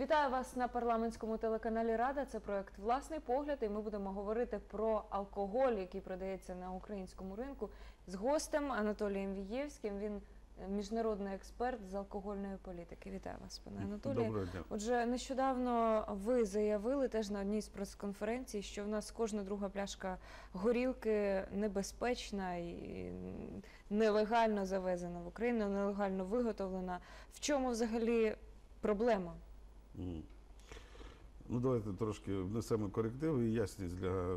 Вітаю вас на парламентському телеканалі Рада. Це проект Власний погляд. І ми будемо говорити про алкоголь, який продається на українському ринку, з гостем Анатолієм Вієвським. Він е, міжнародний експерт з алкогольної політики. Вітаю вас, пане Анатолію. Доброго дня. Отже, нещодавно ви заявили теж на одній з прес-конференцій, що в нас кожна друга пляшка горілки небезпечна і нелегально завезена в Україну, нелегально виготовлена. В чому взагалі проблема? Ну, давайте трошки внесемо корективи і ясність для е,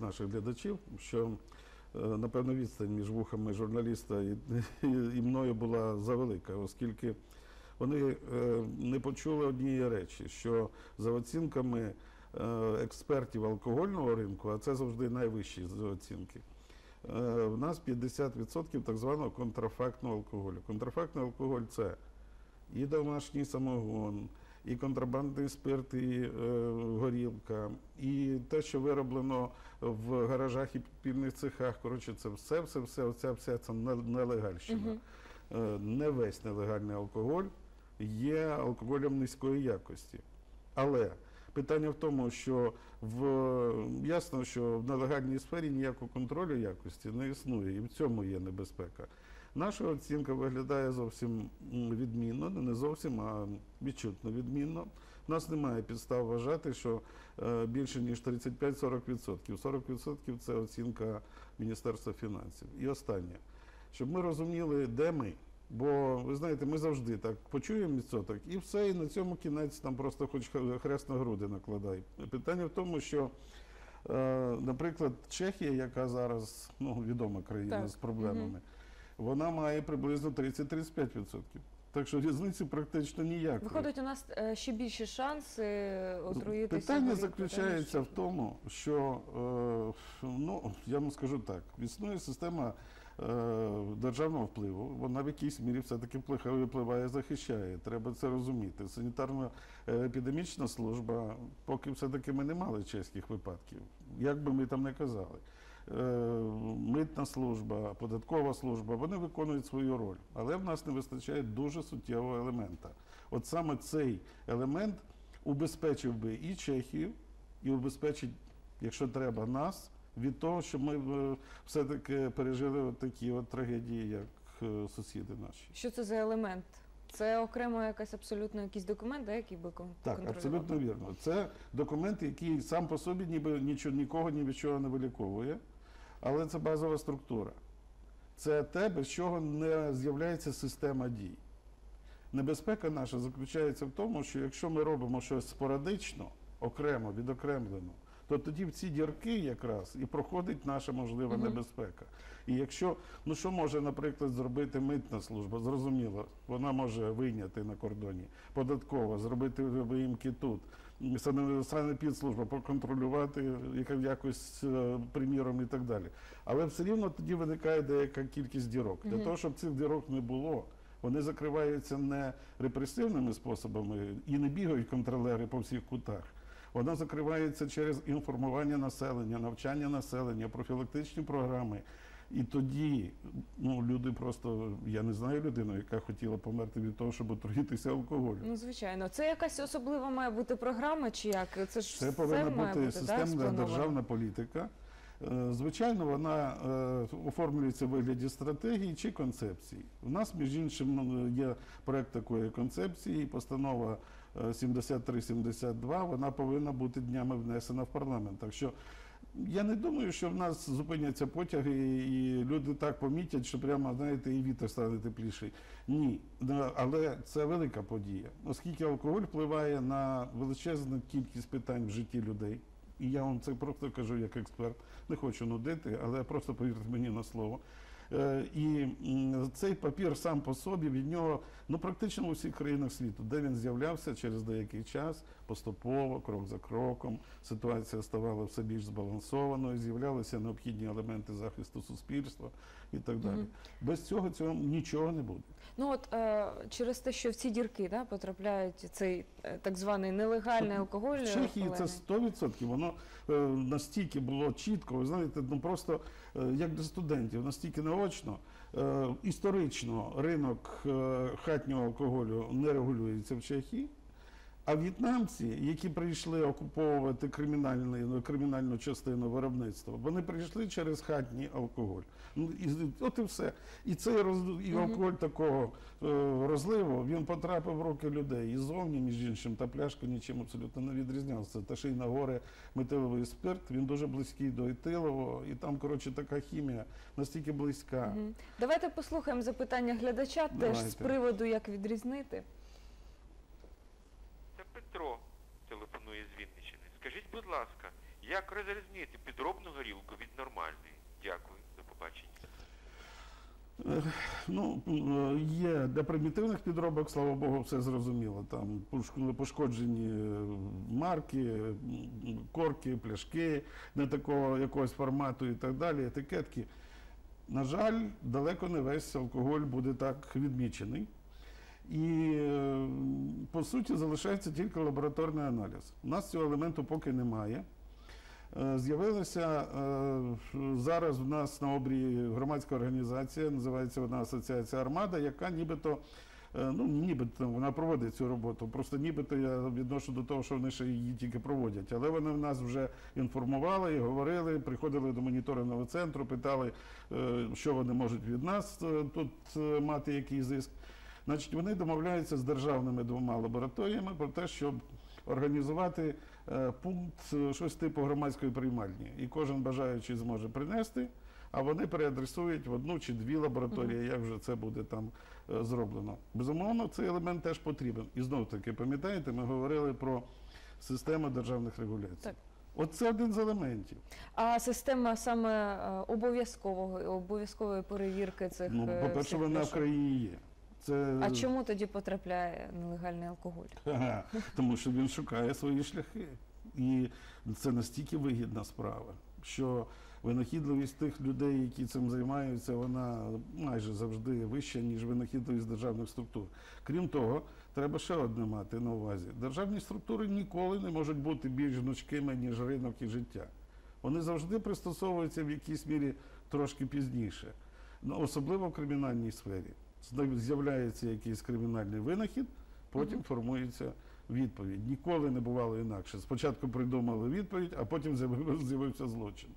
наших глядачів, що е, напевно відстань між вухами журналіста і, і, і мною була завелика, оскільки вони е, не почули однієї речі, що за оцінками експертів алкогольного ринку, а це завжди найвищі оцінки. В нас 50% так званого контрафактного алкоголю. Контрафактний алкоголь це і домашній самогон, і контрабандний спирт, і е, горілка, і те, що вироблено в гаражах і підпільних цехах. Коротше, це все, все, все, оця вся ця не- нелегальщина. Е, не весь нелегальний алкоголь є алкоголем низької якості. Але питання в тому, що в ясно, що в нелегальній сфері ніякого контролю якості не існує, і в цьому є небезпека. Наша оцінка виглядає зовсім відмінно, ну, не зовсім, а відчутно відмінно. У нас немає підстав вважати, що е, більше ніж 35-40%. 40% це оцінка Міністерства фінансів. І останнє, щоб ми розуміли, де ми. Бо ви знаєте, ми завжди так почуємо відсоток, і все, і на цьому кінець там просто хоч хрест на груди накладай. Питання в тому, що, е, наприклад, Чехія, яка зараз ну, відома країна Так. з проблемами, вона має приблизно 30-35%. Так що різниці практично ніякої. Виходить, у нас е, ще більші шанси отруїтися. Питання заключається в тому, що е, ну я вам скажу так: існує система е, державного впливу. Вона в якійсь мірі все-таки впливає, впливає, захищає. Треба це розуміти. Санітарно-епідемічна служба, поки все-таки ми не мали чеських випадків, як би ми там не казали. Митна служба, податкова служба, вони виконують свою роль, але в нас не вистачає дуже суттєвого елемента. От саме цей елемент убезпечив би і Чехію, і убезпечить, якщо треба, нас від того, щоб ми е, все-таки пережили такі от трагедії, як е, сусіди наші. Що це за елемент? Це окремо якась абсолютно якийсь документ, да, який би кон- Так, абсолютно вірно. Це документ, який сам по собі ніби нічого, нікого ні від чого не виліковує, але це базова структура. Це те, без чого не з'являється система дій. Небезпека наша заключається в тому, що якщо ми робимо щось спорадично, окремо, відокремлено, то тоді в ці дірки якраз і проходить наша можлива небезпека. І якщо, ну що може, наприклад, зробити митна служба, зрозуміло, вона може вийняти на кордоні, податкова, зробити виїмки тут, санепідслужба поконтролювати яка- якось, е, приміром і так далі. Але все рівно тоді виникає деяка кількість дірок. Для того, щоб цих дірок не було, вони закриваються не репресивними способами і не бігають контролери по всіх кутах. Вона закривається через інформування населення, навчання населення, профілактичні програми. І тоді ну, люди просто, я не знаю людину, яка хотіла померти від того, щоб отруїтися алкоголем. Ну, звичайно. Це якась особлива має бути програма, чи як? Це ж Це все повинна має бути бути, системна сплановано? державна політика. Е, Звичайно, вона е, оформлюється в вигляді стратегії чи концепції. У нас, між іншим, ну, є проект такої концепції, постанова е, 73-72, вона повинна бути днями внесена в парламент. Так що я не думаю, що в нас зупиняться потяги, і люди так помітять, що прямо, знаєте, і вітер стане тепліший. Ні, але це велика подія, оскільки алкоголь впливає на величезну кількість питань в житті людей. І я вам це просто кажу як експерт, не хочу нудити, але просто повірте мені на слово. Е, І цей папір сам по собі від нього, ну практично у всіх країнах світу, де він з'являвся через деякий час, поступово, крок за кроком, ситуація ставала все більш збалансованою, з'являлися необхідні елементи захисту суспільства і так далі. Мгм. Без цього цього нічого не буде. Ну от е, через те, що в ці дірки да, потрапляють цей е, так званий нелегальний алкоголь. В Чехії це палений. 100%. Воно е, настільки було чітко, ви знаєте, ну просто е, як для студентів, настільки наочно. Е, історично ринок е, хатнього алкоголю не регулюється в Чехії. А в'єтнамці, які прийшли окуповувати кримінальну, кримінальну частину виробництва, вони прийшли через хатній алкоголь. Ну, і, от і все. І цей роз, і алкоголь такого е, розливу він потрапив в руки людей. І зовні, між іншим, та пляшка нічим абсолютно не відрізнявся. Та ще й на горе метиловий спирт, він дуже близький до етилового, і там, коротше, така хімія настільки близька. Давайте послухаємо запитання глядача теж з приводу, як відрізнити. Як розрізнити підробну горілку від нормальної? Дякую, до побачення. Е, Ну, е, є для примітивних підробок, слава Богу, все зрозуміло. Там пошкоджені марки, корки, пляшки не такого якогось формату і так далі, етикетки. На жаль, далеко не весь алкоголь буде так відмічений. І е, по суті залишається тільки лабораторний аналіз. У нас цього елементу поки немає. Е, З'явилася е, зараз в нас на обрії громадська організація, називається вона Асоціація Армада, яка нібито, е, ну нібито вона проводить цю роботу. Просто нібито я відношу до того, що вони ще її тільки проводять. Але вони в нас вже інформували і говорили, приходили до моніторингового центру, питали, що вони можуть від нас тут мати який зиск. Значить, вони домовляються з державними двома лабораторіями про те, щоб організувати е, пункт е, щось типу громадської приймальні. І кожен бажаючий зможе принести, а вони переадресують в одну чи дві лабораторії, як вже це буде там е, зроблено. Безумовно, цей елемент теж потрібен. І знов таки, пам'ятаєте, ми говорили про систему державних регуляцій. Так. От це один з елементів. А система саме обов'язкового обов'язкової перевірки цих Ну, е, по-перше, всіх вона в країні є. Це А чому тоді потрапляє нелегальний алкоголь? Тому що він шукає свої шляхи. І це настільки вигідна справа, що винахідливість тих людей, які цим займаються, вона майже завжди вища, ніж винахідливість державних структур. Крім того, треба ще одне мати на увазі: державні структури ніколи не можуть бути більш гнучкими, ніж ринок і життя. Вони завжди пристосовуються в якійсь мірі трошки пізніше, ну, особливо в кримінальній сфері. З'являється якийсь кримінальний винахід, потім Мгм. формується відповідь. Ніколи не бувало інакше. Спочатку придумали відповідь, а потім з'явився злочин.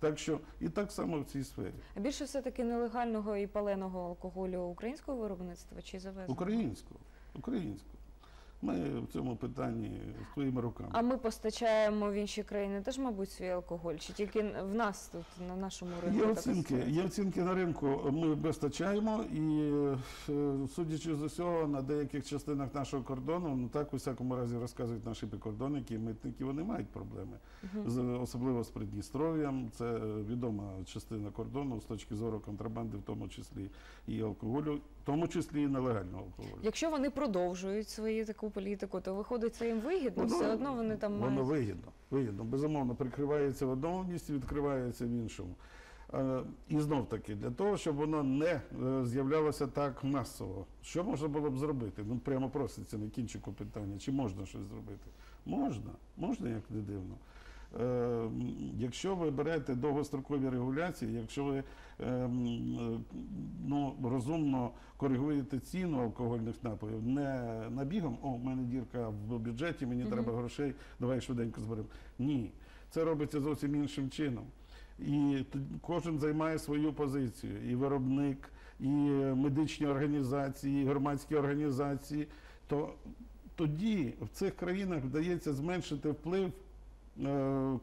Так що і так само в цій сфері. А більше все-таки нелегального і паленого алкоголю українського виробництва чи завезеного? Українського. Українську. Ми в цьому питанні своїми руками. А ми постачаємо в інші країни теж, мабуть, свій алкоголь, чи тільки в нас тут, на нашому ринку? Є оцінки, є оцінки на ринку. Ми постачаємо, і е, судячи з усього, на деяких частинах нашого кордону, ну так у всякому разі розказують наші прикордонники, митники, вони мають проблеми. З особливо з Придністров'ям. Це відома частина кордону з точки зору контрабанди, в тому числі і алкоголю, в тому числі і нелегального алкоголю. Якщо вони продовжують свою таку політику, то виходить це їм вигідно, все одно вони там воно мають. вигідно, вигідно. Безумовно, прикривається в одному місці, відкривається в іншому. Е, І знов таки, для того, щоб воно не е, з'являлося так масово, що можна було б зробити? Ну прямо проситься на кінчику питання, чи можна щось зробити? Можна, можна, як не дивно. Е, Якщо ви берете довгострокові регуляції, якщо ви е, е, ну, розумно коригуєте ціну алкогольних напоїв, не набігом, о, в мене дірка в бюджеті, мені Мгм. треба грошей, давай швиденько зберемо. Ні, це робиться зовсім іншим чином. І кожен займає свою позицію, і виробник, і медичні організації, і громадські організації. То тоді в цих країнах вдається зменшити вплив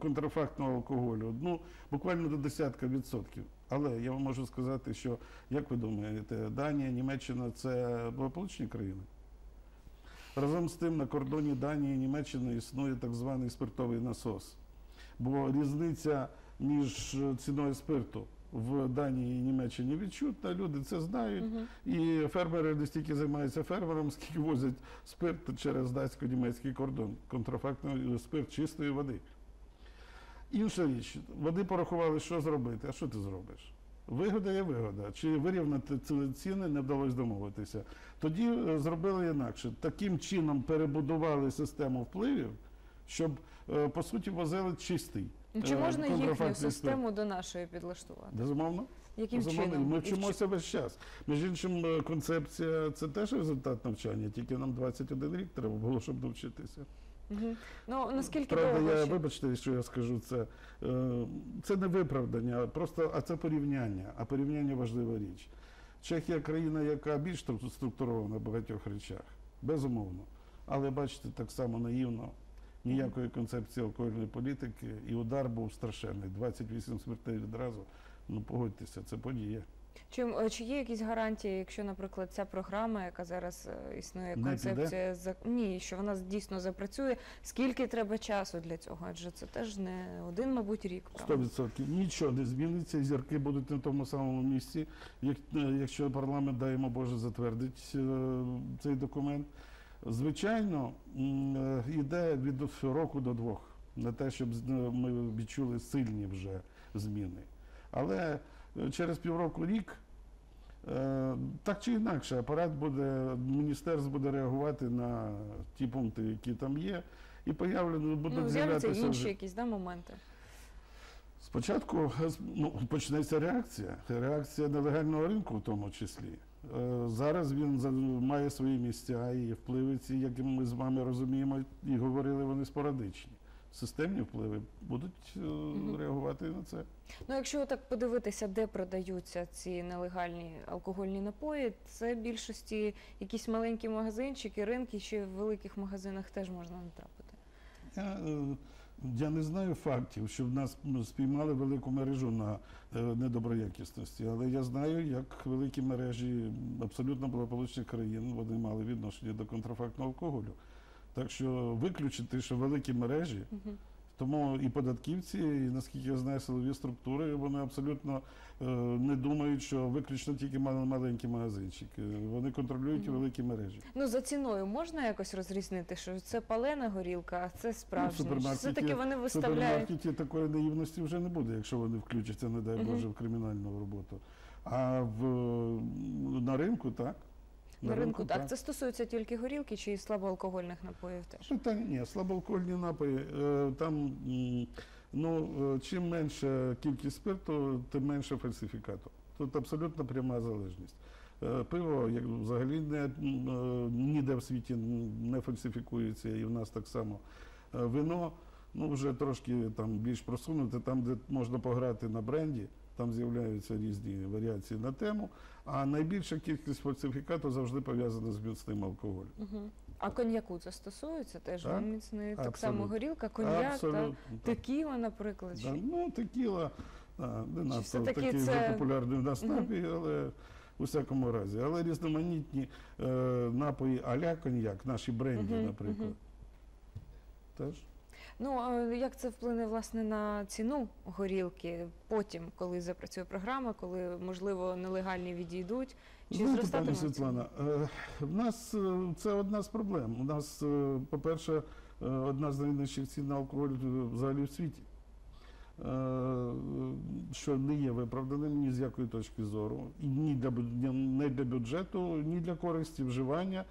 контрафактного алкоголю, ну буквально до десятка відсотків. Але я вам можу сказати, що як ви думаєте, Данія, Німеччина це благополучні країни. Разом з тим на кордоні Данії і Німеччини існує так званий спиртовий насос. Бо різниця між ціною спирту в Данії і Німеччині відчутна, люди це знають. Мгм. І фермери не стільки займаються фермером, скільки возять спирт через датсько-німецький кордон. Контрафактний спирт чистої води. Інша річ, води порахували, що зробити. А що ти зробиш? Вигода є вигода. Чи вирівняти ціни не вдалося домовитися. Тоді е, зробили інакше. Таким чином перебудували систему впливів, щоб е, по суті возили чистий Чи е, можна їхню систему до нашої підлаштувати? Безумовно. Яким Безумовно. чином? Ми вчимося весь час. Між іншим, е, концепція це теж результат навчання, тільки нам 21 рік треба було, щоб навчитися. Ну наскільки Правда, довго я ще? вибачте, що я скажу це. е, Це не виправдання, просто а це порівняння. А порівняння важлива річ. Чехія країна, яка більш стру- структурована в багатьох речах, безумовно. Але бачите, так само наївно. Ніякої концепції алкогольної політики, і удар був страшенний. 28 смертей відразу. Ну погодьтеся, це подія. Чи, е, чи є якісь гарантії, якщо, наприклад, ця програма, яка зараз е, існує, концепція за ні, що вона дійсно запрацює? Скільки треба часу для цього? Адже це теж не один, мабуть, рік. правда? 100%. Нічого не зміниться, і зірки будуть на тому самому місці. Як, е, якщо парламент, даємо Боже, затвердить цей документ. Звичайно, е, йде від року до двох на те, щоб е, ми відчули сильні вже зміни. Але е, через півроку рік. е, Так чи інакше, апарат буде, міністерство буде реагувати на ті пункти, які там є, і появлено будуть Ну, з'являться інші якісь да, моменти. Спочатку е, ну, почнеться реакція, реакція нелегального ринку в тому числі. Е, Зараз він має свої місця і впливи ці, як ми з вами розуміємо, і говорили вони спорадичні. Системні впливи будуть е, реагувати на це. Ну, якщо так подивитися, де продаються ці нелегальні алкогольні напої, це більшості якісь маленькі магазинчики, ринки, чи в великих магазинах теж можна натрапити. Я, не знаю фактів, що в нас спіймали велику мережу на е, недоброякісності, але я знаю, як великі мережі абсолютно благополучних країн вони мали відношення до контрафактного алкоголю. Так що виключити, що великі мережі, Мгм. Тому і податківці, і наскільки я знаю, силові структури, вони абсолютно е, не думають, що виключно тільки мал- маленькі магазинчики. Вони контролюють і великі мережі. Ну, за ціною можна якось розрізнити, що це палена горілка, а це справжня. Чи супермаркеті- Все-таки вони В виставляють. супермаркеті такої наївності вже не буде, якщо вони включаться, не дай. Боже, в кримінальну роботу. А в, на ринку так. На ринку так. Це стосується тільки горілки чи і слабоалкогольних напоїв теж. Питання ні, слабоалкогольні напої. е, Там ну, е, чим менша кількість спирту, тим менше фальсифікату. Тут абсолютно пряма залежність. Е, Пиво як взагалі не, ніде в світі не фальсифікується, і в нас так само. Вино ну, вже трошки там більш просунуте, там, де можна пограти на бренді, там з'являються різні варіації на тему. А найбільша кількість фальсифікату завжди пов'язана з міцним алкоголем. Угу. А коньяку це стосується теж? Так. Міцний, так само горілка, коньяк, так. текіла, наприклад. Да, ну, текіла, не надто такий це- вже популярний в нас напій, але у всякому разі. Але різноманітні е, напої а-ля коньяк, наші бренді, Мгм, наприклад. мгм. Теж. Ну, а як це вплине власне на ціну горілки потім, коли запрацює програма, коли, можливо, нелегальні відійдуть? Чи Знаєте, зростатиме пані? Світлана, е, в нас е, це одна з проблем. У нас, е, по-перше, одна з найнижчих цін на алкоголь взагалі в світі. Що не є виправданим ні з якої точки зору, і ні для ні- не для бюджету, ні для користі вживання.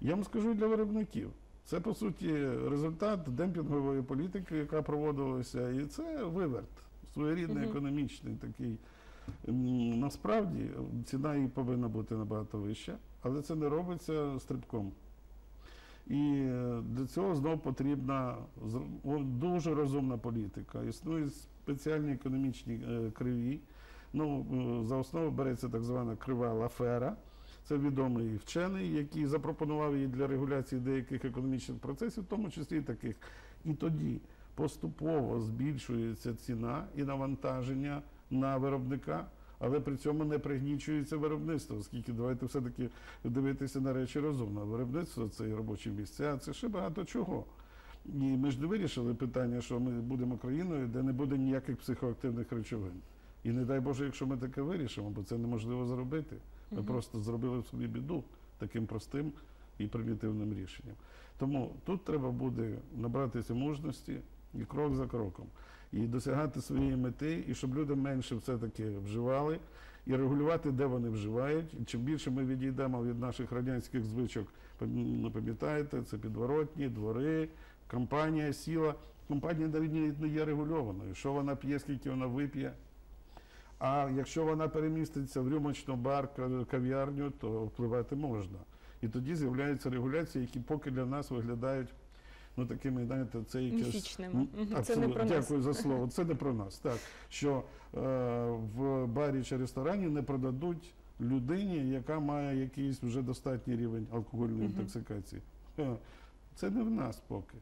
Я вам скажу і для виробників. Це по суті результат демпінгової політики, яка проводилася, і це виверт, своєрідний економічний такий. Насправді ціна її повинна бути набагато вища, але це не робиться стрибком. І е, для цього знов потрібна дуже розумна політика. Існують спеціальні економічні е, криві. Ну, е, за основу береться так звана крива Лафера. Це відомий вчений, який запропонував її для регуляції деяких економічних процесів, в тому числі і таких. І тоді поступово збільшується ціна і навантаження на виробника, але при цьому не пригнічується виробництво, оскільки давайте все-таки дивитися на речі розумно. Виробництво це і робочі місця, це ще багато чого. І ми ж не вирішили питання, що ми будемо країною, де не буде ніяких психоактивних речовин. І не дай Боже, якщо ми таке вирішимо, бо це неможливо зробити. Ми просто зробили собі біду таким простим і примітивним рішенням. Тому тут треба буде набратися мужності і крок за кроком, і досягати своєї мети, і щоб люди менше все-таки вживали, і регулювати, де вони вживають. І чим більше ми відійдемо від наших радянських звичок, ну, пам'ятаєте, це підворотні, двори, компанія сіла компанія навіть не є регульованою. Що вона п'є, скільки вона вип'є. А якщо вона переміститься в рюмочну бар, кав'ярню, то впливати можна. І тоді з'являються регуляції, які поки для нас виглядають ну такими, знаєте, це якесь Міфічними. Це не про нас. Дякую за слово. Це не про нас. Так що е, в барі чи ресторані не продадуть людині, яка має якийсь вже достатній рівень алкогольної інтоксикації. Е, Це не в нас поки.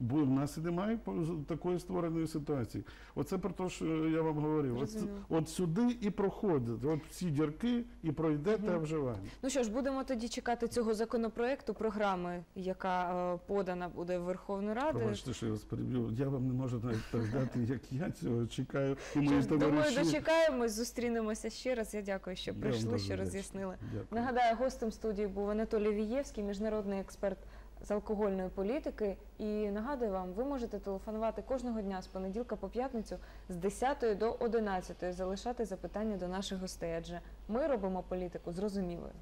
Бо в нас і немає такої створеної ситуації. Оце про те, що я вам говорив. От, от сюди і проходить. От всі дірки і пройде те Мгм. вживання. Ну що ж, будемо тоді чекати цього законопроекту, програми, яка е, подана буде в Верховну Раду. Пробачте, що я вас переб'ю. Я вам не можу навіть передати, як я цього чекаю. І мої ж, Думаю, дочекаємось, зустрінемося ще раз. Я дякую, що прийшли, що роз'яснили. Нагадаю, гостем студії був Анатолій Вієвський, міжнародний експерт з алкогольної політики. І нагадую вам, ви можете телефонувати кожного дня з понеділка по п'ятницю з 10 до 11, залишати запитання до наших гостей, адже ми робимо політику зрозумілою.